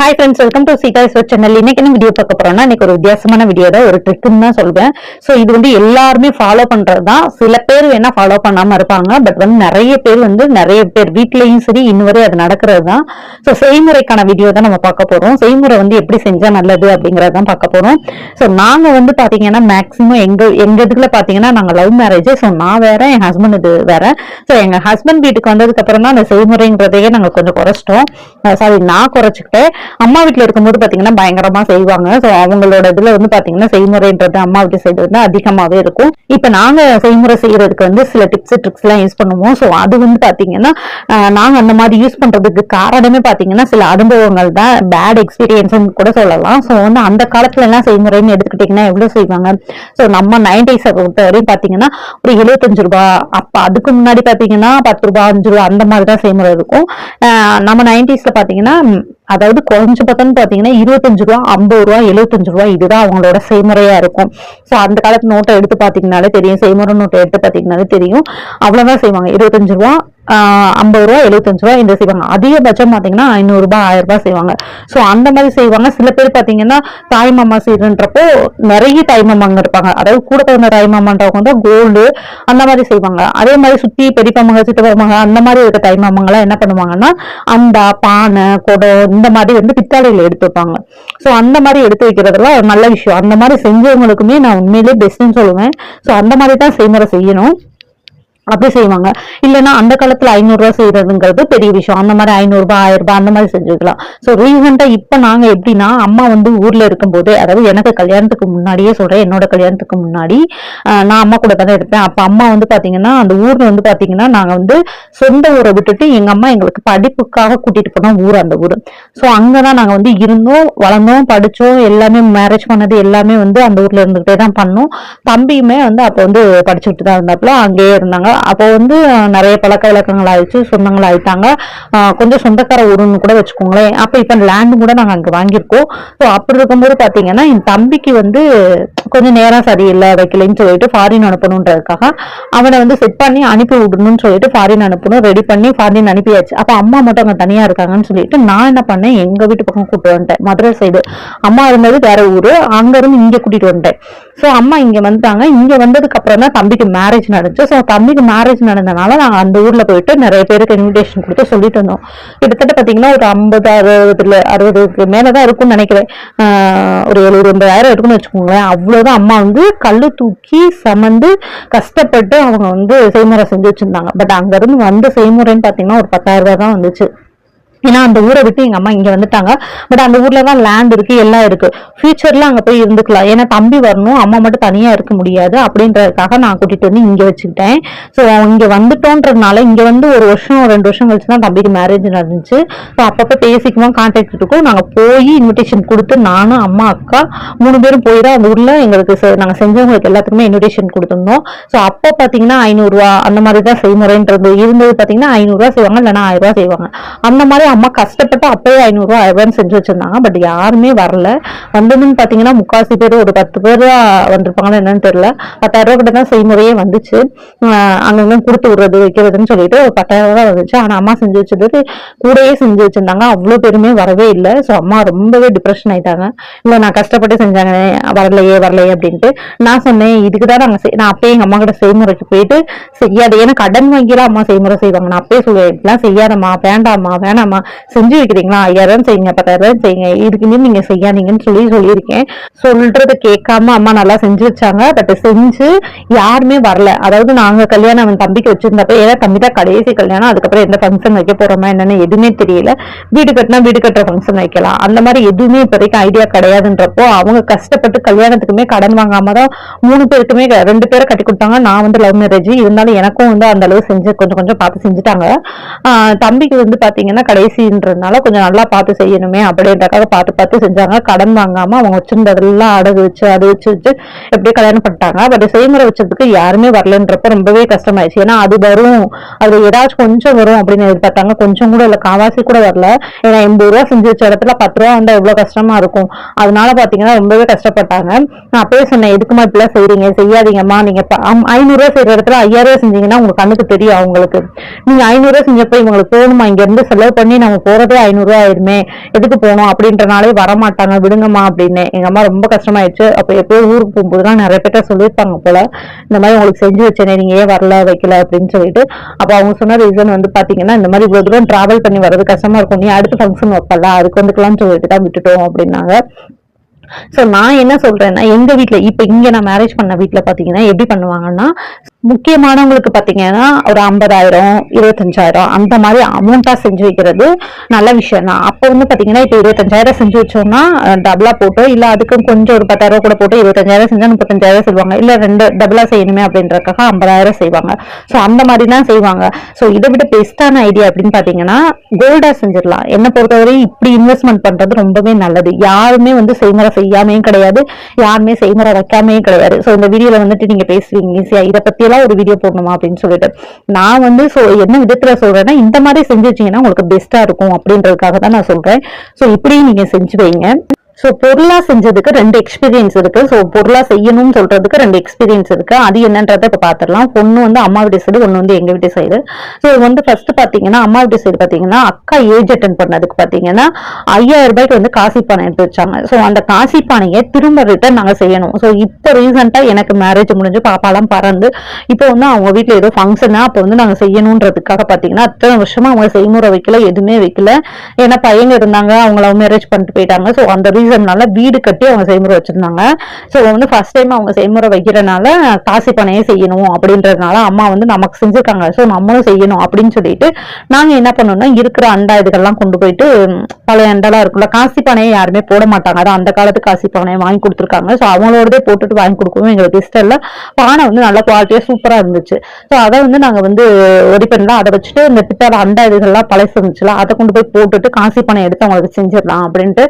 Hi friends welcome to Seetha research channel இன்னைக்கு என்ன video பார்க்க போறோம்னா இன்னைக்கு ஒரு வித்தியாசமான வீடியோ தான் ஒரு ட்ரிக்குன்னு தான் சொல்வேன். ஸோ இது வந்து எல்லாருமே ஃபாலோ பண்றது தான். சில பேர் வேணா ஃபாலோ பண்ணாம இருப்பாங்க பட் வந்து நிறைய பேர் வந்து நிறைய பேர் வீட்லயும் சரி இன்னும் வரை அது நடக்கிறது தான். ஸோ செய்முறைக்கான வீடியோ தான் நம்ம பார்க்க போறோம். செய்முறை வந்து எப்படி செஞ்சா நல்லது அப்படிங்கறத தான் பார்க்க போறோம். ஸோ நாங்க வந்து பாத்தீங்கன்னா மேக்ஸிமம் எங்க எங்க இதுல பாத்தீங்கன்னா நாங்க லவ் மேரேஜ் ஸோ நான் வேற என் ஹஸ்பண்ட் இது வேற. ஸோ எங்க ஹஸ்பண்ட் வீட்டுக்கு வந்ததுக்கு அப்புறம் தான் அந்த செய்முறைங்கிறதையே நாங்க கொஞ்சம் குறைச்சிட்டோம். சாரி நான் குறைச்சிக்கிட்டேன். அம்மா வீட்டில் இருக்கும்போது பார்த்தீங்கன்னா பயங்கரமாக செய்வாங்க. ஸோ அவங்களோட இதில் வந்து பார்த்தீங்கன்னா செய்முறைன்றது அம்மா வீட்டு சைடு வந்து அதிகமாகவே இருக்கும். இப்போ நாங்கள் செய்முறை செய்யறதுக்கு வந்து சில டிப்ஸ் ட்ரிக்ஸ்லாம் யூஸ் பண்ணுவோம். ஸோ அது வந்து பார்த்தீங்கன்னா நாங்கள் அந்த மாதிரி யூஸ் பண்ணுறதுக்கு காரணமே பார்த்தீங்கன்னா சில அனுபவங்கள் தான் பேட் எக்ஸ்பீரியன்ஸ்னு கூட சொல்லலாம். ஸோ வந்து அந்த காலத்துல எல்லாம் செய்முறைன்னு எடுத்துக்கிட்டிங்கன்னா எவ்வளோ செய்வாங்க? ஸோ நம்ம நைன்டிஸை பொறுத்த வரையும் பார்த்தீங்கன்னா ஒரு எழுபத்தஞ்சு ரூபா அப்போ அதுக்கு முன்னாடி பார்த்தீங்கன்னா பத்து ரூபா அஞ்சு ரூபா அந்த மாதிரி தான் செய்முறை இருக்கும். நம்ம நைன்டிஸில் பார்த்தீங்கன்னா அதாவது குறைஞ்சபட்சம்னு பார்த்தீங்கன்னா இருபத்தஞ்சு ரூபா ஐம்பது ரூபா எழுபத்தஞ்சு ரூபா இதுதான் அவங்களோட செய்முறையா இருக்கும். ஸோ அந்த காலத்து நோட்டை எடுத்து பார்த்தீங்கனாலே தெரியும். செய்முறை நோட்டை எடுத்து பார்த்தீங்கனாலே தெரியும். அவ்வளவுதான் செய்வாங்க. இருபத்தஞ்சு ரூபா ஐம்பது ரூபா எழுபத்தஞ்சு ரூபா இந்த செய்வாங்க. அதிகபட்சம் பார்த்தீங்கன்னா ஐநூறு ரூபாய் ஆயிரம் ரூபாய் செய்வாங்க. ஸோ அந்த மாதிரி செய்வாங்க. சில பேர் பார்த்தீங்கன்னா தாய் மாமா சீருன்றப்போ நிறைய தாய் மாமாங்க இருப்பாங்க. அதாவது கூட பிறந்த தாய் மாமான்றவங்க வந்து கோல்டு அந்த மாதிரி செய்வாங்க. அதே மாதிரி சுத்தி பெரியப்பா சித்தப்பா அந்த மாதிரி இருக்க தாய் மாமங்களாம் என்ன பண்ணுவாங்கன்னா அந்த பானை குடம் இந்த மாதிரி வந்து பித்தாளையில் எடுத்து வைப்பாங்க. ஸோ அந்த மாதிரி எடுத்து வைக்கிறதுலாம் ஒரு நல்ல விஷயம். அந்த மாதிரி செஞ்சவங்களுக்குமே நான் உண்மையிலேயே பெஸ்ட்னு சொல்லுவேன். ஸோ அந்த மாதிரி தான் செய்முறை செய்யணும். அப்படி செய்வாங்க. இல்லைன்னா அந்த காலத்துல ஐநூறுரூவா செய்யறதுங்கிறது பெரிய விஷயம். அந்த மாதிரி ஐநூறுரூபா ஆயிரம் ரூபாய் அந்த மாதிரி செஞ்சுக்கலாம் ஸோ ரீசெண்டாக இப்போ நாங்க எப்படின்னா அம்மா வந்து ஊர்ல இருக்கும்போது அதாவது எனக்கு கல்யாணத்துக்கு முன்னாடியே சொல்றேன் என்னோட கல்யாணத்துக்கு முன்னாடி நான் அம்மா கூட தான் இருப்பேன். அப்போ அம்மா வந்து பாத்தீங்கன்னா அந்த ஊர்ல வந்து பாத்தீங்கன்னா நாங்க வந்து சொந்த ஊரை விட்டுட்டு எங்க அம்மா எங்களுக்கு படிப்புக்காக கூட்டிட்டு போனோம் ஊர் அந்த ஊர். ஸோ அங்கதான் நாங்க வந்து இருந்தோம் வளர்ந்தோம் படிச்சோம் எல்லாமே மேரேஜ் பண்ணது எல்லாமே வந்து அந்த ஊர்ல இருந்துகிட்டே தான் பண்ணோம். தம்பியுமே வந்து அப்போ வந்து படிச்சுட்டு தான் இருந்தாப்புல அங்கேயே இருந்தாங்க. அப்போ வந்து நிறைய பழக்க வழக்கங்கள் ஆயிடுச்சு சொந்தங்கள் ஆயிட்டாங்க கொஞ்சம் சொந்தக்கார ஊருன்னு கூட வச்சுக்கோங்களேன். அப்போ இப்போ லேண்டு கூட நாங்கள் அங்கே வாங்கியிருக்கோம். ஸோ அப்படி இருக்கும்போது பார்த்தீங்கன்னா என் தம்பிக்கு வந்து கொஞ்சம் நேரம் சரியில்லை வைக்கலைன்னு சொல்லிட்டு ஃபாரின் அனுப்பணுன்றதுக்காக அவனை வந்து செட் பண்ணி அனுப்பி விடணும்னு சொல்லிட்டு ஃபாரின் அனுப்பணும் ரெடி பண்ணி ஃபாரின் அனுப்பியாச்சு. அப்போ அம்மா மட்டும் அங்கே தனியாக இருக்காங்கன்னு சொல்லிட்டு நான் என்ன பண்ணேன் எங்கள் வீட்டு பக்கம் கூப்பிட்டு வந்துட்டேன் மதுரை சைடு அம்மா இருந்தது வேற ஊர் அங்கேருந்து இருந்து இங்க கூட்டிட்டு வந்துட்டேன். ஸோ அம்மா இங்கே வந்துட்டாங்க. இங்கே வந்ததுக்கு அப்புறம் தான் தம்பிக்கு மேரேஜ் நடந்துச்சு. ஸோ தம்பிக்கு மேரேஜ் நடந்தனால நாங்கள் அந்த ஊரில் போயிட்டு நிறைய பேருக்கு இன்விடேஷன் கொடுத்து சொல்லிட்டு இருந்தோம். கிட்டத்தட்ட பார்த்தீங்கன்னா ஒரு ஐம்பது அறுபதுல அறுபதுக்கு மேலே தான் இருக்கும்னு நினைக்கிறேன். ஒரு எழுபது ஐம்பதாயிரம் இருக்குன்னு வச்சுக்கோங்களேன். அவ்வளோ அவ்வளவுதான் அம்மா வந்து கல்லு தூக்கி சமந்து கஷ்டப்பட்டு அவங்க வந்து செய்முறை செஞ்சு வச்சிருந்தாங்க. பட் அங்க இருந்து வந்த செய்முறைன்னு பாத்தீங்கன்னா ஒரு பத்தாயிரம் ரூபாய் தான் வந்துச்சு. ஏன்னா அந்த ஊரை விட்டு எங்க அம்மா இங்க வந்துட்டாங்க. பட் அந்த ஊர்ல தான் லேண்ட் இருக்கு எல்லாம் இருக்கு. ஃபியூச்சர்ல அங்க போய் இருந்துக்கலாம். ஏன்னா தம்பி வரணும் அம்மா மட்டும் தனியா இருக்க முடியாது. அப்படின்றதுக்காக நான் கூட்டிட்டு வந்து இங்க வச்சுக்கிட்டேன். ஸோ இங்க வந்துட்டோன்றதுனால இங்க வந்து ஒரு வருஷம் ரெண்டு வருஷம் கழிச்சு தான் தம்பிக்கு மேரேஜ் நடந்துச்சு. ஸோ அப்பப்போ பேசிக்குவோம் கான்டாக்ட் இருக்கும். நாங்க போய் இன்விடேஷன் கொடுத்து நானும் அம்மா அக்கா மூணு பேரும் போய் தான் அந்த ஊர்ல எங்களுக்கு நாங்க செஞ்சவங்களுக்கு எல்லாத்துக்குமே இன்விடேஷன் கொடுத்துருந்தோம். ஸோ அப்போ பாத்தீங்கன்னா ஐநூறுரூவா அந்த மாதிரி தான் செய்முறைன்றது. இருந்தது பாத்தீங்கன்னா ஐநூறுரூவா செய்வாங்க இல்லைன்னா ஆயிரம் ரூபாய் செய்வாங்க. அந்த மாதிரி அம்மா கஷ்டப்பட்டு அப்பவே ஐநூறுரூவா ஆயிரம் செஞ்சு வச்சுருந்தாங்க. பட் யாருமே வரல. வந்ததுன்னு பார்த்தீங்கன்னா முக்காசி பேர் ஒரு பத்து பேர் வந்திருப்பாங்கன்னு என்னன்னு தெரில பத்தாயிரம் கிட்ட தான் செய்முறையே வந்துச்சு. அங்கங்கே கொடுத்து விடுறது வைக்கிறதுன்னு சொல்லிட்டு ஒரு பத்தாயிரம் தான் வந்துச்சு. ஆனால் அம்மா செஞ்சு வச்சது கூடயே செஞ்சு வச்சுருந்தாங்க. அவ்வளோ பேருமே வரவே இல்லை. ஸோ அம்மா ரொம்பவே டிப்ரெஷன் ஆயிட்டாங்க. இல்லை நான் கஷ்டப்பட்டு செஞ்சாங்க. வரலையே வரலையே அப்படின்ட்டு நான் சொன்னேன். இதுக்கு தான் நாங்கள் நான் அப்பயே எங்கள் அம்மா கிட்ட செய்முறைக்கு போயிட்டு செய்யாது. ஏன்னா கடன் வாங்கிலாம் அம்மா செய்முறை செய்வாங்க. நான் அப்பயே சொல்லுவேன் இப்படிலாம் செய்யாதம்மா. வேண்டாம்மா. வேணாம்மா. செஞ்சு வைக்கிறீங்களா? ஐயாயிரம் செய்யுங்க பத்தாயிரம் செய்யுங்க. இதுக்கு நீங்க செய்யாதீங்கன்னு சொல்லி சொல்லியிருக்கேன். சொல்றதை கேட்காம அம்மா நல்லா செஞ்சு வச்சாங்க. பட் செஞ்சு யாருமே வரல. அதாவது நாங்க கல்யாணம் அவன் தம்பிக்கு வச்சிருந்தப்ப ஏன்னா தம்பி தான் கடைசி கல்யாணம். அதுக்கப்புறம் எந்த ஃபங்க்ஷன் வைக்க போறோமா என்னன்னு எதுவுமே தெரியல. வீடு கட்டினா வீடு கட்டுற ஃபங்க்ஷன் வைக்கலாம். அந்த மாதிரி எதுவுமே இப்போதைக்கு ஐடியா கிடையாதுன்றப்போ அவங்க கஷ்டப்பட்டு கல்யாணத்துக்குமே கடன் வாங்காம தான் மூணு பேருக்குமே ரெண்டு பேரை கட்டி கொடுத்தாங்க. நான் வந்து லவ் மேரேஜ் இருந்தாலும் எனக்கும் வந்து அந்த அளவு செஞ்சு கொஞ்சம் கொஞ்சம் பார்த்து செஞ்சுட்டாங்க. ஆஹ் தம்பிக்கு வந்து பாத்தீங்கன்னா கடைசி கடைசின்றதுனால கொஞ்சம் நல்லா பார்த்து செய்யணுமே அப்படின்றக்காக பார்த்து பார்த்து செஞ்சாங்க. கடன் வாங்காமல் அவங்க வச்சிருந்ததெல்லாம் அடகு வச்சு அது வச்சு வச்சு எப்படியே கல்யாணம் பண்ணிட்டாங்க. பட் செய்முறை வச்சதுக்கு யாருமே வரலன்றப்ப ரொம்பவே கஷ்டமாயிடுச்சு. ஏன்னா அது வரும். அது ஏதாச்சும் கொஞ்சம் வரும் அப்படின்னு எதிர்பார்த்தாங்க. கொஞ்சம் கூட இல்லை காவாசி கூட வரல. ஏன்னா எண்பது ரூபா செஞ்சு வச்ச இடத்துல பத்து ரூபா வந்தால் எவ்வளோ கஷ்டமா இருக்கும். அதனால பார்த்தீங்கன்னா ரொம்பவே கஷ்டப்பட்டாங்க. நான் அப்பயே சொன்னேன் எதுக்குமா இப்படிலாம் செய்றீங்க? செய்யாதீங்கம்மா. நீங்க ஐநூறுரூவா செய்கிற செய்யற இடத்துல ஐயாயிரம் செஞ்சீங்கன்னா உங்க கண்ணுக்கு தெரியும் அவங்களுக்கு. நீங்க ஐநூறுரூவா ரூபாய் செஞ்சப்ப இவங்களுக்கு போகணுமா இங்க இருந்து செலவு பண்ணி நம்ம போறதே ஐநூறுரூவா ஆயிருமே எதுக்கு போகணும்? அப்படின்றனாலே வரமாட்டாங்க விடுங்கம்மா அப்படின்னு. எங்க அம்மா ரொம்ப கஷ்டமாயிடுச்சு. அப்போ எப்போயும் ஊருக்கு போகும்போதுலாம் நிறைய பேர்ட்ட சொல்லியிருப்பாங்க போல இந்த மாதிரி உங்களுக்கு செஞ்சு வச்சேனே நீங்க ஏன் வரல வைக்கல அப்படின்னு சொல்லிட்டு. அப்போ அவங்க சொன்ன ரீசன் வந்து பாத்தீங்கன்னா இந்த மாதிரி இவ்வளவு தூரம் டிராவல் பண்ணி வர்றது கஷ்டமா இருக்கும். நீ அடுத்த ஃபங்க்ஷன் வைப்பல அதுக்கு வந்துக்கலாம்னு சொல்லிட்டு தான் விட்டுட்டோம் அப்படின்னாங்க. சோ நான் என்ன சொல்றேன்னா எங்க வீட்ல இப்ப இங்க நான் மேரேஜ் பண்ண வீட்டில் பாத்தீங்கன்னா எப்படி பண்ணுவாங்கன்னா முக்கியமானவங்களுக்கு பார்த்தீங்கன்னா ஒரு ஐம்பதாயிரம் இருபத்தஞ்சாயிரம் அந்த மாதிரி அமௌண்ட்டாக செஞ்சு வைக்கிறது நல்ல விஷயம் தான். அப்போ வந்து பார்த்தீங்கன்னா இப்போ இருபத்தஞ்சாயிரம் செஞ்சு வச்சோம்னா டபுளாக போட்டோ இல்லை அதுக்கும் கொஞ்சம் ஒரு பத்தாயிரம் கூட போட்டு இருபத்தஞ்சாயிரம் செஞ்சால் முப்பத்தஞ்சாயிரம் செய்வாங்க. இல்லை ரெண்டு டபுளாக செய்யணுமே அப்படின்றதுக்காக ஐம்பதாயிரம் செய்வாங்க. ஸோ அந்த மாதிரி தான் செய்வாங்க. ஸோ இதை விட பெஸ்ட்டான ஐடியா அப்படின்னு பார்த்தீங்கன்னா கோல்டாக செஞ்சிடலாம். என்னை பொறுத்தவரை இப்படி இன்வெஸ்ட்மெண்ட் பண்ணுறது ரொம்பவே நல்லது. யாருமே வந்து செய்முறை செய்யாமையும் கிடையாது. யாருமே செய்முறை வைக்காமையும் கிடையாது. ஸோ இந்த வீடியோவில் வந்துட்டு நீங்கள் பேசுவீங்க ஈஸியா இதை பற்றி எல்லாம் ஒரு வீடியோ போடணுமா அப்படின்னு சொல்லிட்டு. நான் வந்து சோ என்ன விதத்தில் சொல்றேன்னா இந்த மாதிரி செஞ்சு வச்சிங்கன்னா உங்களுக்கு பெஸ்டா இருக்கும் அப்படின்றதுக்காக தான் நான் சொல்றேன். சோ இப்படியும் நீங்க செஞ்சு வைங்க. ஸோ பொருளாக செஞ்சதுக்கு ரெண்டு எக்ஸ்பீரியன்ஸ் இருக்குது ஸோ பொருளாக செய்யணும்னு சொல்கிறதுக்கு ரெண்டு எக்ஸ்பீரியன்ஸ் இருக்குது அது என்னன்றதை இப்போ பார்த்துடலாம் ஒன்று வந்து அம்மா வீட்டு சைடு ஒன்று வந்து எங்கள் வீட்டு சைடு ஸோ வந்து ஃபஸ்ட்டு பார்த்தீங்கன்னா அம்மா வீட்டு சைடு பார்த்தீங்கன்னா அக்கா ஏஜ் அட்டன் பண்ணதுக்கு பார்த்தீங்கன்னா ஐயாயிரம் ரூபாய்க்கு வந்து காசி பானை எடுத்து வச்சாங்க. ஸோ அந்த காசி பானையை திரும்ப ரிட்டர்ன் நாங்கள் செய்யணும். ஸோ இப்போ ரீசெண்டாக எனக்கு மேரேஜ் முடிஞ்சு பாப்பாலாம் பறந்து இப்போ வந்து அவங்க வீட்டில் ஏதோ ஃபங்க்ஷனா அப்போ வந்து நாங்கள் செய்யணுன்றதுக்காக பார்த்தீங்கன்னா அத்தனை வருஷமாக அவங்க செய்முறை வைக்கல எதுவுமே வைக்கல. ஏன்னா பையங்க இருந்தாங்க அவங்கள மேரேஜ் பண்ணிட்டு போயிட்டாங்க. ஸோ அந்த ரீசன்னால வீடு கட்டி அவங்க செய்முறை வச்சிருந்தாங்க. ஸோ வந்து ஃபர்ஸ்ட் டைம் அவங்க செய்முறை வைக்கிறனால காசி பனையே செய்யணும் அப்படின்றதுனால அம்மா வந்து நமக்கு செஞ்சுருக்காங்க. ஸோ நம்மளும் செய்யணும் அப்படின்னு சொல்லிட்டு நாங்கள் என்ன பண்ணோம்னா இருக்கிற அண்டா இதுக்கெல்லாம் கொண்டு போயிட்டு பழைய அண்டாலாம் இருக்குல்ல காசி பானையை யாருமே போட மாட்டாங்க. அதான் அந்த காலத்து காசி பானையை வாங்கி கொடுத்துருக்காங்க. ஸோ அவங்களோடதே போட்டுட்டு வாங்கி கொடுக்கவும் எங்களுக்கு இஷ்டம் இல்லை. பானை வந்து நல்ல குவாலிட்டியாக சூப்பராக இருந்துச்சு. ஸோ அதை வந்து நாங்கள் வந்து ரெடி பண்ணலாம் அதை வச்சுட்டு இந்த பித்தால அண்டா இதுகள்லாம் பழசு இருந்துச்சுல அதை கொண்டு போய் போட்டுட்டு காசி பானை எடுத்து அவங்களுக்கு செஞ்சிடலாம் அப்படின்ட்டு.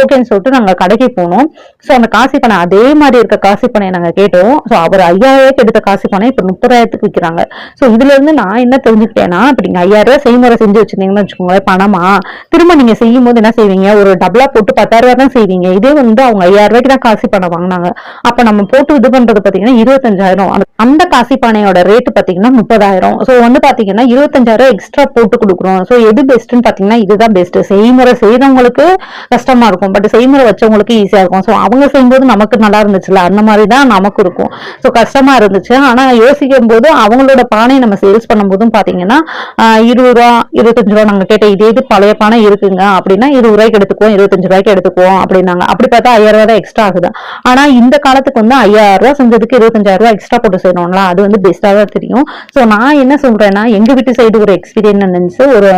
ஓகேன்னு சொல்லிட்டு நாங்க கடைக்கு போனோம். ஸோ அந்த காசி பானை அதே மாதிரி இருக்க காசி பானையை நாங்க கேட்டோம். ஸோ அவர் ஐயாயிரத்துக்கு எடுத்த காசி பானை இப்போ முப்பதாயிரத்துக்கு விற்கிறாங்க ஸோ இதுல இருந்து நான் என்ன தெரிஞ்சுக்கிட்டேன்னா இப்போ நீங்க ஐயாயிரம் ரூபாய் செய்முறை செஞ்சு வச்சிருந்தீங்கன்னு வச்சுக்கோங்களேன் பணமா? திரும்ப நீங்க செய்யும் போது என்ன செய்வீங்க? ஒரு டபுளா போட்டு பத்தாயிரம் ரூபாய் தான் செய்வீங்க. இதே வந்து அவங்க ஐயாயிரம் ரூபாய்க்கு தான் காசி பணம் வாங்கினாங்க. அப்ப நம்ம போட்டு இது பண்றது பாத்தீங்கன்னா இருபத்தஞ்சாயிரம். அந்த- காசி பானையோட ரேட் பாத்தீங்கன்னா முப்பதாயிரம். ஸோ வந்து பாத்தீங்கன்னா இருபத்தஞ்சாயிரம் எக்ஸ்ட்ரா போட்டு கொடுக்குறோம். ஸோ எது பெஸ்ட்னு பாத்தீங்கன்னா இதுதான் பெஸ்ட் செய்முறை செய்யறவங்களுக்கு கஷ்டமா இருக்கும். பட் செய்முறை வச்சவங்களுக்கு ஈஸியாக இருக்கும். ஸோ அவங்க செய்யும்போது நமக்கு நல்லா இருந்துச்சுல அந்த மாதிரி தான் நமக்கு இருக்கும். ஸோ கஷ்டமாக இருந்துச்சு. ஆனால் யோசிக்கும் போது அவங்களோட பானை நம்ம சேல்ஸ் பண்ணும்போதும் பார்த்தீங்கன்னா இருபது ரூபா இருபத்தஞ்சு ரூபா நாங்கள் கேட்ட இதே இது பழைய பானை இருக்குங்க. அப்படின்னா இருபது ரூபாய்க்கு எடுத்துக்குவோம் இருபத்தஞ்சு ரூபாய்க்கு எடுத்துக்குவோம் அப்படின்னாங்க. அப்படி பார்த்தா ஐயாயிரம் ரூபா தான் எக்ஸ்ட்ரா ஆகுது. ஆனால் இந்த காலத்துக்கு வந்து ஐயாயிரம் ரூபா செஞ்சதுக்கு இருபத்தஞ்சாயிரம் ரூபா எக்ஸ்ட்ரா போட்டு செய்யணும்ல? அது வந்து பெஸ்ட்டாக தான் தெரியும். ஸோ நான் என்ன சொல்கிறேன்னா எங்கள் வீட்டு சைடு ஒரு எக்ஸ்பீரியன்ஸ் இருந்துச்சு ஒரு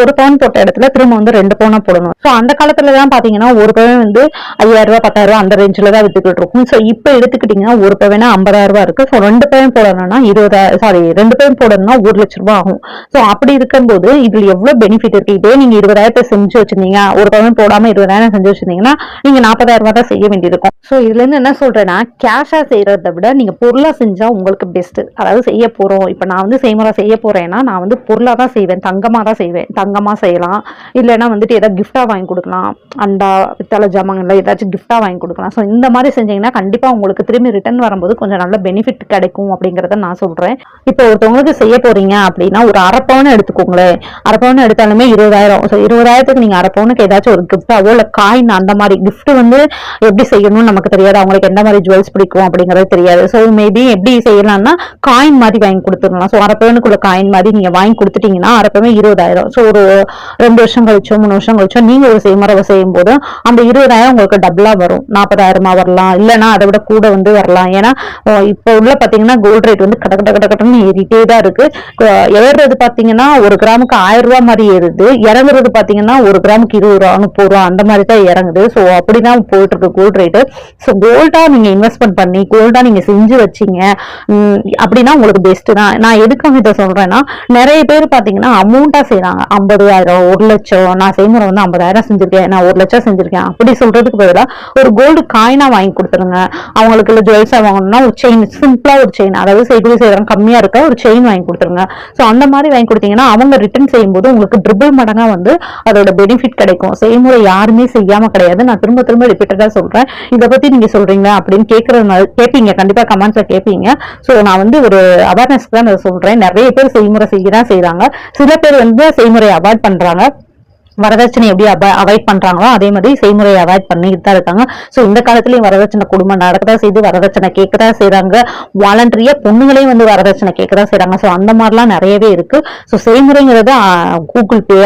ஒரு பவுன் போட்ட இடத்துல திரும்ப வந்து ரெண்டு பவுனாக போடணும். ஸோ அந்த காலத்துல தான் பார்த்தீங்கன்னா ஒரு பவுன் வந்து ஐயாயிரம் ரூபாய் பத்தாயிரம் ரூபாய் அந்த ரேஞ்சில தான் வித்துக்கிட்டு இருக்கும். ஸோ இப்போ எடுத்துக்கிட்டீங்கன்னா ஒரு பவனா ஐம்பதாயிரம் ரூபாய் இருக்கு. ஸோ ரெண்டு பவுன் போடணும்னா இருபதாயிரம் சாரி ரெண்டு பவுன் போடணும்னா ஒரு லட்ச ரூபாய் ஆகும். ஸோ அப்படி இருக்கும்போது இதுல எவ்வளவு பெனிஃபிட் இருக்கு? இதே நீங்க இருபதாயிரத்தை செஞ்சு வச்சிருந்தீங்க ஒரு பவன் போடாம இருபதாயிரம் செஞ்சு வச்சிருந்தீங்கன்னா நீங்க நாற்பதாயிரம் ரூபாய் தான் செய்ய வேண்டியிருக்கும் ஸோ இதுல இருந்து என்ன சொல்றேன்னா கேஷா செய்யறதை விட நீங்க பொருளா செஞ்சா உங்களுக்கு பெஸ்ட் அதாவது செய்ய போறோம். இப்போ நான் வந்து செய்முறை செய்ய போறேன்னா நான் வந்து பொருளா தான் செய்வேன். தங்கமா தான் செய்வேன். தங்கமா செய்யலாம். இல்லைன்னா வந்துட்டு ஏதாவது கிஃப்டா வாங்கி கொடுக்கலாம். அண்டா பித்தளை ஜாமான்ல ஏதாச்சும் கிஃப்டாக வாங்கி கொடுக்கலாம். ஸோ இந்த மாதிரி செஞ்சீங்கன்னா கண்டிப்பாக உங்களுக்கு திரும்பி ரிட்டர்ன் வரும்போது கொஞ்சம் நல்ல பெனிஃபிட் கிடைக்கும் அப்படிங்கிறத நான் சொல்கிறேன் இப்போ ஒருத்தவங்களுக்கு செய்ய போகிறீங்க அப்படின்னா ஒரு அரை பவுன் எடுத்துக்கோங்களேன். அரை பவுன் எடுத்தாலுமே இருபதாயிரம். ஸோ இருபதாயிரத்துக்கு நீங்கள் அரை பவுனுக்கு ஏதாச்சும் ஒரு கிஃப்டாவோ இல்லை காயின் அந்த மாதிரி கிஃப்ட் வந்து எப்படி செய்யணும்னு நமக்கு தெரியாது. அவங்களுக்கு எந்த மாதிரி ஜுவல்ஸ் பிடிக்கும் அப்படிங்கறது தெரியாது. ஸோ மேபி எப்படி செய்யலாம்னா காயின் மாதிரி வாங்கி கொடுத்துடலாம். ஸோ அரை பவுனுக்குள்ள காயின் மாதிரி நீங்கள் வாங்கி கொடுத்துட்டீங்கன்னா அரை பவுன் இருபதாயிரம். ஸோ ஒரு ரெண்டு வருஷம் கழிச்சோ மூணு வருஷம் கழிச்சோ நீங்கள் ஒரு செய்முறை செய்யும் போது அந்த இருபதாயிரம் உங்களுக்கு டபுளா வரும். நாற்பதாயிரமா வரலாம். இல்லைன்னா அதை விட கூட வந்து வரலாம். ஏன்னா இப்போ உள்ள பாத்தீங்கன்னா கோல்ட் ரேட் வந்து கட கட கட கடன்னு ஏறிட்டே தான் இருக்கு. ஏறுறது பாத்தீங்கன்னா ஒரு கிராமுக்கு ஆயிரம் ரூபாய் மாதிரி ஏறுது. இறங்குறது பாத்தீங்கன்னா ஒரு கிராமுக்கு இருபது ரூபா முப்பது ரூபா அந்த மாதிரி தான் இறங்குது. ஸோ அப்படிதான் போயிட்டு இருக்கு கோல்ட் ரேட்டு ஸோ கோல்டா நீங்க இன்வெஸ்ட்மெண்ட் பண்ணி கோல்டா நீங்க செஞ்சு வச்சீங்க. அப்படின்னா உங்களுக்கு பெஸ்ட் தான். நான் எதுக்காக இதை சொல்றேன்னா நிறைய பேர் பாத்தீங்கன்னா அமௌண்டா செய்கிறாங்க ஐம்பதாயிரம் ஒரு லட்சம். நான் செய்முறை வந்து ஐம்பதாயிரம் செஞ்சிருக்கேன். நான் ஒரு லட்சம் செஞ்சிருக்கேன். அப்படி சொல்றதுக்கு பதிலாக ஒரு கோல்டு காயினா வாங்கி கொடுத்துருங்க. அவங்களுக்கு இல்லை ஜுவல்ஸா வாங்கணும்னா ஒரு செயின் சிம்பிளா ஒரு செயின் அதாவது செய்குலி செய்கிறாங்க கம்மியா இருக்க ஒரு செயின் வாங்கி கொடுத்துருங்க. ஸோ அந்த மாதிரி வாங்கி கொடுத்தீங்கன்னா அவங்க ரிட்டர்ன் செய்யும்போது உங்களுக்கு ட்ரிபிள் மடங்கா வந்து அதோட பெனிஃபிட் கிடைக்கும். செய்முறை யாருமே செய்யாம கிடையாது. நான் திரும்ப திரும்ப ரிப்பீட்டடா சொல்றேன். இதை பத்தி நீங்க சொல்றீங்க அப்படின்னு கேட்கறதுனால கேட்பீங்க கண்டிப்பா கமெண்ட்ஸ்ல கேட்பீங்க ஸோ நான் வந்து ஒரு அவேர்னஸ்க்கு தான் சொல்றேன். நிறைய பேர் செய்முறை செய்ய தான் சில பேர் வந்து செய்முறை அவாய்ட் பண்றாங்க. வரதட்சணை எப்படி அவாய்ட் பண்றாங்களோ அதே மாதிரி செய்முறையை அவாய்ட் பண்ணிட்டு தான் இருக்காங்க. ஸோ இந்த காலத்துலயும் வரதட்சணை குடும்பம் நடக்கதான் செய்து வரதட்சணை கேட்கதா செய்கிறாங்க வாலண்டரியா பொண்ணுங்களையும் வந்து வரதட்சணை கேட்கதான் செய்கிறாங்க ஸோ அந்த மாதிரிலாம் நிறையவே இருக்கு. ஸோ செய்முறைங்கிறது கூகுள் பே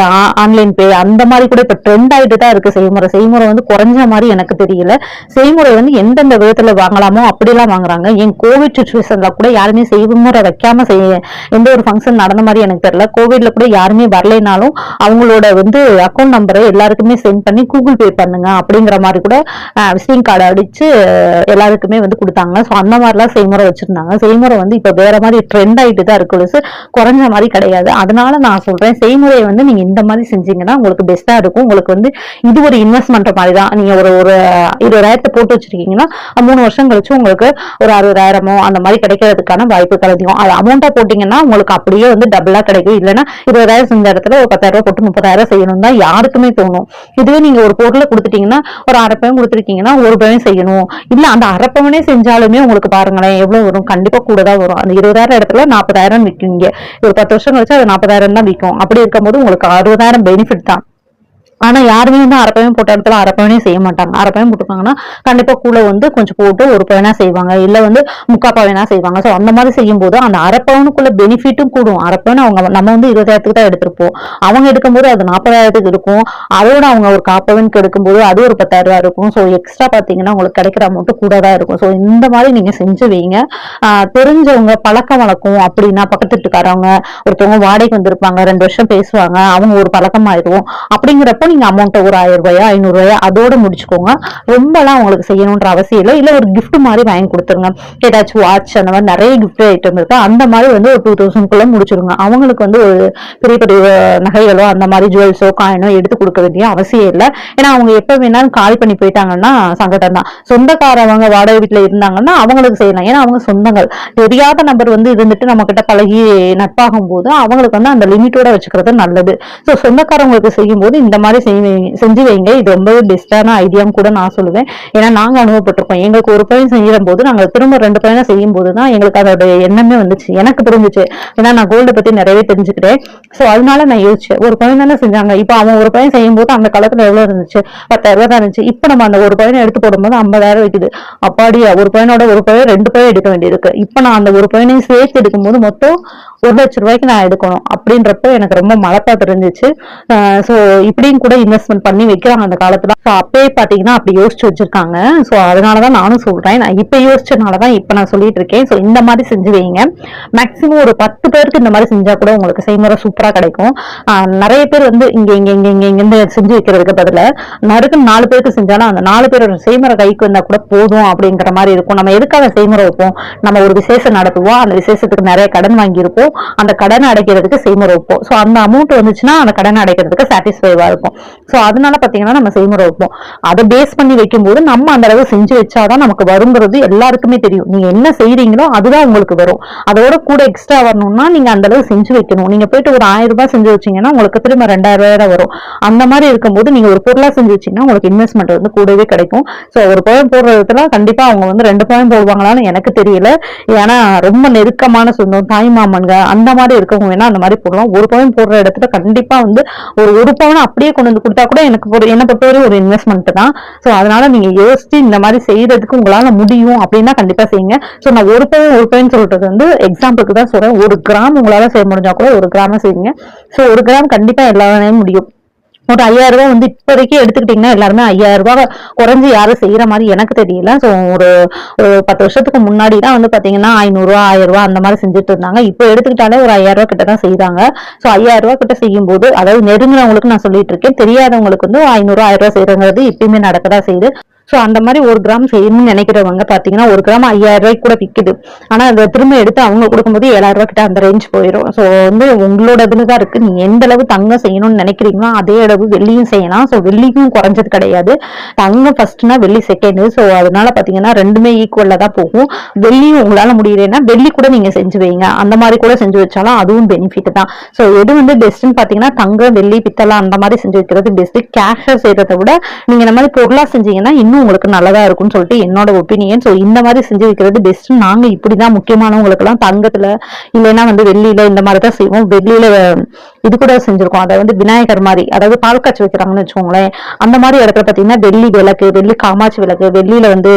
ஆன்லைன் பே அந்த மாதிரி கூட இப்போ ட்ரெண்ட் ஆகிட்டு தான் இருக்கு செய்முறை. செய்முறை வந்து குறைஞ்ச மாதிரி எனக்கு தெரியல. செய்முறை வந்து எந்தெந்த விதத்துல வாங்கலாமோ அப்படிலாம் வாங்குறாங்க. என் கோவிட் சுச்சுவேஷன்ல கூட யாருமே செய்முறை வைக்காம செய்ய எந்த ஒரு ஃபங்க்ஷன் நடந்த மாதிரி எனக்கு தெரியல. கோவிட்ல கூட யாருமே வரலைனாலும் அவங்களோட வந்து அக்கௌண்ட் நம்பரை எல்லாருக்குமே சென்ட் பண்ணி கூகுள் பே பண்ணுங்க அப்படிங்கிற மாதிரி கூட விசிட்டிங் கார்டு அடிச்சு எல்லாருக்குமே வந்து கொடுத்தாங்க. ஸோ அந்த மாதிரிலாம் செய்முறை வச்சிருந்தாங்க. செய்முறை வந்து இப்போ வேற மாதிரி ட்ரெண்ட் ஆகிட்டு தான் இருக்கு குறைஞ்ச மாதிரி கிடையாது. அதனால நான் சொல்றேன் செய்முறையை வந்து நீங்க இந்த மாதிரி செஞ்சீங்கன்னா உங்களுக்கு பெஸ்டா இருக்கும். உங்களுக்கு வந்து இது ஒரு இன்வெஸ்ட்மெண்ட் மாதிரி தான். நீங்க ஒரு ஒரு இருபதாயிரத்தை போட்டு வச்சிருக்கீங்கன்னா மூணு வருஷம் கழிச்சு உங்களுக்கு ஒரு அறுபதாயிரமோ அந்த மாதிரி கிடைக்கிறதுக்கான வாய்ப்புகள் அதிகம். அது அமௌண்ட்டா போட்டீங்கன்னா உங்களுக்கு அப்படியே வந்து டபுளா கிடைக்கும். இல்லைன்னா இருபதாயிரம் செஞ்ச இடத்துல ஒரு பத்தாயிரம் ரூபாய் போட்டு முப்பதாயிரம் செய்யணும் தான் யாருக்குமே தோணும். இதுவே நீங்க ஒரு பொருளை கொடுத்துட்டீங்கன்னா ஒரு அரை பவன் கொடுத்துருக்கீங்கன்னா ஒரு பவன் செய்யணும். இல்ல அந்த அரை பவனே செஞ்சாலுமே உங்களுக்கு பாருங்களேன் எவ்வளவு வரும்? கண்டிப்பா கூட தான் வரும். அந்த இருபதாயிரம் இடத்துல நாற்பதாயிரம் விற்குங்க ஒரு பத்து வருஷம் கழிச்சு அது நாற்பதாயிரம் தான் விற்கும் அப்படி இருக்கும்போது உங்களுக்கு அறுபதாயிரம் பெனிஃபிட் தான். ஆனா யாருமே வந்து அரப்பையும் போட்ட இடத்துல அரப்பவனே செய்ய மாட்டாங்க. அரப்பையும் போட்டுருக்காங்கன்னா கண்டிப்பா கூட வந்து கொஞ்சம் போட்டு ஒரு பவனா செய்வாங்க. இல்ல வந்து முக்கா செய்வாங்க. ஸோ அந்த மாதிரி செய்யும் போது அந்த அரப்பவனுக்குள்ள பெனிஃபிட்டும் கூடும். அரப்பவன் அவங்க நம்ம வந்து இருபதாயிரத்துக்கு தான் எடுத்திருப்போம். அவங்க எடுக்கும்போது அது நாற்பதாயிரத்துக்கு இருக்கும். அதோட அவங்க ஒரு காப்பவனுக்கு எடுக்கும்போது அது ஒரு பத்தாயிரம் ரூபாய் இருக்கும். ஸோ எக்ஸ்ட்ரா பாத்தீங்கன்னா உங்களுக்கு கிடைக்கிற அமௌண்ட் கூட தான் இருக்கும். ஸோ இந்த மாதிரி நீங்க செஞ்சு வைங்க. தெரிஞ்சவங்க பழக்கம் வழக்கம் அப்படின்னா பக்கத்து வீட்டுக்காரவங்க ஒருத்தவங்க வாடகைக்கு வந்திருப்பாங்க ரெண்டு வருஷம் பேசுவாங்க அவங்க ஒரு பழக்கம் ஆயிடும் அப்படிங்கிறப்ப நீங்க அமௌண்ட்டை ஒரு ஆயிரம் ரூபாயோ ஐநூறுரூவாயோ அதோட முடிச்சுக்கோங்க. ரொம்பலாம் உங்களுக்கு செய்யணுன்ற அவசியம் இல்லை. இல்ல ஒரு கிஃப்ட் மாதிரி வாங்கி கொடுத்துருங்க. ஏதாச்சும் வாட்ச் அந்த மாதிரி நிறைய கிஃப்ட் ஐட்டம் இருக்கு. அந்த மாதிரி வந்து ஒரு டூ தௌசண்ட்குள்ளே முடிச்சிருங்க அவங்களுக்கு வந்து ஒரு பெரிய பெரிய நகைகளோ அந்த மாதிரி ஜுவல்ஸோ காயினோ எடுத்து கொடுக்க வேண்டிய அவசியம் இல்லை. ஏன்னா அவங்க எப்போ வேணாலும் காலி பண்ணி போயிட்டாங்கன்னா சங்கடம் தான். சொந்தக்காரவங்க வாடகை வீட்டில் இருந்தாங்கன்னா அவங்களுக்கு செய்யலாம். ஏன்னா அவங்க சொந்தங்கள். தெரியாத நபர் வந்து இருந்துட்டு நம்ம கிட்ட பழகி நட்பாகும் போது அவங்களுக்கு வந்து அந்த லிமிட்டோட வச்சுக்கிறது நல்லது. ஸோ சொந்தக்காரங்களுக்கு செய்யும் போது இந்த மாதிரி செய்வீங்க செஞ்சு வைங்க. இது ரொம்ப பெஸ்டான ஐடியாவும் கூட நான் சொல்லுவேன். ஏன்னா நாங்க அனுபவப்பட்டிருக்கோம். எங்களுக்கு ஒரு பையன் செய்யும் போது நாங்க திரும்ப ரெண்டு பையனை செய்யும் போது தான் எங்களுக்கு அதோட எண்ணமே வந்துச்சு. எனக்கு தெரிஞ்சுச்சு ஏன்னா நான் கோல்டை பத்தி நிறையவே தெரிஞ்சுக்கிட்டேன். ஸோ அதனால நான் யோசிச்சேன். ஒரு பையன் தானே செஞ்சாங்க. இப்போ அவன் ஒரு பையன் செய்யும் போது அந்த காலத்தில் எவ்வளவு இருந்துச்சு? பத்தாயிரம் ரூபாய் தான் இருந்துச்சு. இப்போ நம்ம அந்த ஒரு பையனை எடுத்து போடும்போது ஐம்பதாயிரம் வைக்குது. அப்பாடியா ஒரு பையனோட ஒரு பையன் ரெண்டு பையன் எடுக்க வேண்டியிருக்கு. இப்போ நான் அந்த ஒரு பையனையும் சேர்த்து எடுக்கும்போது மொத்தம் ஒரு லட்சம் ரூபாய்க்கு நான் எடுக்கணும் அப்படின்றப்ப எனக்கு ரொம்ப மலப்பா தெரிஞ்சிச்சு ஸோ இப்படியும் கூட இன்வெஸ்ட்மெண்ட் பண்ணி வைக்கிறாங்க அந்த காலத்துல. ஸோ அப்பயே பாத்தீங்கன்னா அப்படி யோசிச்சு வச்சிருக்காங்க. ஸோ அதனாலதான் நானும் சொல்றேன். நான் இப்ப யோசிச்சனாலதான் இப்ப நான் சொல்லிட்டு இருக்கேன். ஸோ இந்த மாதிரி செஞ்சு வைங்க. மேக்சிமம் ஒரு பத்து பேருக்கு இந்த மாதிரி செஞ்சா கூட உங்களுக்கு செய்முறை சூப்பரா கிடைக்கும். நிறைய பேர் வந்து இங்க இங்க இங்க இங்க இங்க செஞ்சு வைக்கிறதுக்கு பதில நறுக்கு நாலு பேருக்கு செஞ்சாலும் அந்த நாலு பேரோட செய்முறை கைக்கு வந்தா கூட போதும் அப்படிங்கிற மாதிரி இருக்கும். நம்ம எதுக்காக செய்முறை வைப்போம்? நம்ம ஒரு விசேஷம் நடத்துவோம். அந்த விசேஷத்துக்கு நிறைய கடன் வாங்கியிருப்போம். அந்த கடனை அடைக்கிறதுக்கு செய்முறை வைப்போம். ஸோ அந்த அமௌண்ட் வந்துச்சுன்னா அந்த கடனை அடைக்கிறதுக்கு சாட்டிஸ்ஃபைவாக இருக்கும். ஸோ அதனால பார்த்தீங்கன்னா நம்ம செய்முறை வைப்போம். அதை பேஸ் பண்ணி வைக்கும்போது நம்ம அந்த அளவு செஞ்சு வச்சாதான் நமக்கு வருங்கிறது எல்லாருக்குமே தெரியும். நீங்க என்ன செய்றீங்களோ அதுதான் உங்களுக்கு வரும். அதோட கூட எக்ஸ்ட்ரா வரணும்னா நீங்க அந்த அளவு செஞ்சு வைக்கணும். நீங்க போயிட்டு ஒரு ஆயிரம் ரூபாய் செஞ்சு வச்சீங்கன்னா உங்களுக்கு திரும்ப ரெண்டாயிரம் ரூபாய் தான் வரும். அந்த மாதிரி இருக்கும்போது நீங்க ஒரு பொருளா செஞ்சு வச்சீங்கன்னா உங்களுக்கு இன்வெஸ்ட்மெண்ட் வந்து கூடவே கிடைக்கும். ஸோ ஒரு பழம் போடுறதுல கண்டிப்பா அவங்க வந்து ரெண்டு பயம் போடுவாங்களான்னு எனக்கு தெரியல. ஏன்னா ரொம்ப நெருக்கமான சொந்தம். தாய் மாமன்க அந்த மாதிரி இருக்கவங்க வேணா அந்த மாதிரி போடலாம். ஒரு பவுன் போடுற இடத்துல கண்டிப்பா வந்து ஒரு ஒரு பவுன் அப்படியே கொண்டு வந்து கொடுத்தா கூட எனக்கு ஒரு என்ன பொறுத்தவரை ஒரு இன்வெஸ்ட்மெண்ட் தான். ஸோ அதனால நீங்க யோசிச்சு இந்த மாதிரி செய்யறதுக்கு உங்களால முடியும் அப்படின்னா கண்டிப்பா செய்யுங்க. ஸோ நான் ஒரு பவுன் ஒரு பவுன் சொல்றது வந்து எக்ஸாம்பிளுக்கு தான் சொல்றேன். ஒரு கிராம் உங்களால செய்ய முடிஞ்சா கூட ஒரு கிராம செய்யுங்க. ஸோ ஒரு கிராம் கண்டிப்பா எல்லாராலையும் முடியும். ஒரு ஐயாயிரம் ரூபாய் வந்து இப்போதைக்கு எடுத்துக்கிட்டீங்கன்னா எல்லாருமே ஐயாயிரம் ரூபாய் குறைஞ்சு யாரும் செய்யற மாதிரி எனக்கு தெரியல. ஸோ ஒரு ஒரு பத்து வருஷத்துக்கு முன்னாடி தான் வந்து பாத்தீங்கன்னா ஐநூறுரூவா ஆயிரம் ரூபாய் அந்த மாதிரி செஞ்சுட்டு இருந்தாங்க. இப்போ எடுத்துக்கிட்டாலே ஒரு ஐயாயிரம் ரூபாய் கிட்ட தான் செய்தாங்க ஸோ ஐயாயிரம் ரூபாய் கிட்ட செய்யும் போது அதாவது நெருங்கினவங்களுக்கு நான் சொல்லிட்டு இருக்கேன் தெரியாதவங்களுக்கு வந்து ஐநூறு ஆயிரம் ரூபாய் செய்யறங்கிறது இப்பயுமே நடக்கதான் செய்யுது. ஸோ அந்த மாதிரி ஒரு கிராம் செய்யணும்னு நினைக்கிறவங்க பார்த்தீங்கன்னா ஒரு கிராம் ஐயாயிரம் ரூபாய்க்கு கூட விற்குது ஆனால் அதை திரும்ப எடுத்து அவங்க கொடுக்கும்போது ஏழாயிரம் ரூபாய் கிட்ட அந்த ரேஞ்ச் போயிடும் ஸோ வந்து உங்களோட இதுல தான் இருக்கு. நீங்க எந்த அளவு தங்கம் செய்யணும்னு நினைக்கிறீங்களோ அதே அளவு வெள்ளியும் செய்யலாம். ஸோ வெள்ளிக்கும் குறைஞ்சது கிடையாது. தங்கம் ஃபர்ஸ்ட்னா வெள்ளி செகண்ட் ஸோ அதனால பார்த்தீங்கன்னா ரெண்டுமே ஈக்குவலில் தான் போகும். வெள்ளியும் உங்களால் முடியலன்னா வெள்ளி கூட நீங்கள் செஞ்சு வைங்க. அந்த மாதிரி கூட செஞ்சு வச்சாலும் அதுவும் பெனிஃபிட் தான். ஸோ எது வந்து பெஸ்ட்னு பார்த்தீங்கன்னா தங்கம் வெள்ளி பித்தளை அந்த மாதிரி செஞ்சு வைக்கிறது பெஸ்ட் கேஷாக செய்யறதை விட நீங்கள் இந்த மாதிரி பொருளாக செஞ்சீங்கன்னா இன்னும் இன்னும் உங்களுக்கு நல்லதா இருக்கும்னு சொல்லிட்டு என்னோட ஒப்பீனியன் ஸோ இந்த மாதிரி செஞ்சு வைக்கிறது பெஸ்ட் நாங்க இப்படிதான் முக்கியமானவங்களுக்கு எல்லாம் தங்கத்துல இல்லைன்னா வந்து வெள்ளியில இந்த மாதிரி தான் செய்வோம். வெள்ளியில இது கூட செஞ்சிருக்கோம். அதை வந்து விநாயகர் மாதிரி அதாவது பால் காய்ச்சி வைக்கிறாங்கன்னு வச்சுக்கோங்களேன். அந்த மாதிரி இடத்துல பாத்தீங்கன்னா வெள்ளி விளக்கு வெள்ளி காமாட்சி விளக்கு வெள்ளியில வந்து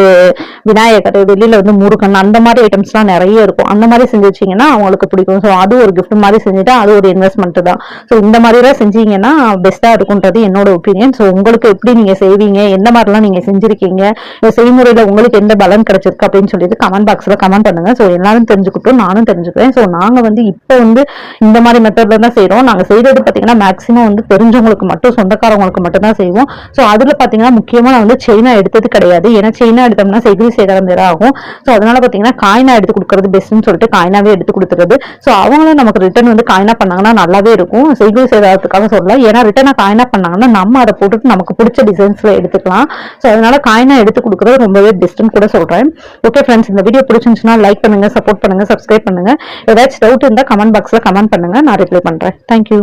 விநாயகர் வெள்ளியில வந்து முருகன் அந்த மாதிரி ஐட்டம்ஸ்லாம் நிறைய இருக்கும். அந்த மாதிரி செஞ்சு வச்சிங்கன்னா அவங்களுக்கு பிடிக்கும். ஸோ அது ஒரு கிஃப்ட் மாதிரி செஞ்சுட்டா அது ஒரு இன்வெஸ்ட்மெண்ட் தான். ஸோ இந்த மாதிரிலாம் செஞ்சீங்கன்னா பெஸ்ட்டாக இருக்கும்ன்றது என்னோட ஒப்பீனியன் ஸோ உங்களுக்கு எப்படி நீங்க செய்வீங்க? எந்த மாதிரிலாம் நீங்கள் செஞ்சு செஞ்சிருக்கீங்க இந்த செய்முறையில உங்களுக்கு எந்த பலன் கிடைச்சிருக்கு அப்படின்னு சொல்லிட்டு கமெண்ட் பாக்ஸ்ல கமெண்ட் பண்ணுங்க. ஸோ எல்லாரும் தெரிஞ்சுக்கிட்டும். நானும் தெரிஞ்சுக்கிறேன். ஸோ நாங்க வந்து இப்போ வந்து இந்த மாதிரி மெத்தட்ல தான் செய்கிறோம் நாங்க செய்யறது பாத்தீங்கன்னா மேக்ஸிமம் வந்து தெரிஞ்சவங்களுக்கு மட்டும் சொந்தக்காரவங்களுக்கு மட்டும் தான் செய்வோம். ஸோ அதுல பாத்தீங்கன்னா முக்கியமா நான் வந்து செயினா எடுத்தது கிடையாது. ஏன்னா செயினா எடுத்தோம்னா செய்தி சேகரம் வேற ஆகும். ஸோ அதனால பாத்தீங்கன்னா காயினா எடுத்து கொடுக்கறது பெஸ்ட்னு சொல்லிட்டு காயினாவே எடுத்து கொடுத்துறது. ஸோ அவங்களும் நமக்கு ரிட்டர்ன் வந்து காயினா பண்ணாங்கன்னா நல்லாவே இருக்கும். செய்தி சேதாரத்துக்காக சொல்லல. ஏன்னா ரிட்டர்னா காயினா பண்ணாங்கன்னா நம்ம அதை போட்டுட்டு நமக்கு பிடிச்ச டிசைன்ஸ்ல எடுத்துக்கலாம். ஸோ அதனால காயினா எடுத்து கொடுக்கறது ரொம்பவே பெஸ்ட்னு கூட சொல்றேன். ஓகே ஃப்ரெண்ட்ஸ் இந்த வீடியோ பிடிச்சிருந்துச்சுன்னா லைக் பண்ணுங்க சப்போர்ட் பண்ணுங்க சப்ஸ்கிரைப் பண்ணுங்க. ஏதாச்சும் டவுட் இருந்தால் கமெண்ட் பாக்ஸ்ல கமெண்ட் பண்ணுங்க. நான் ரிப்ளை பண்றேன். தேங்க்யூ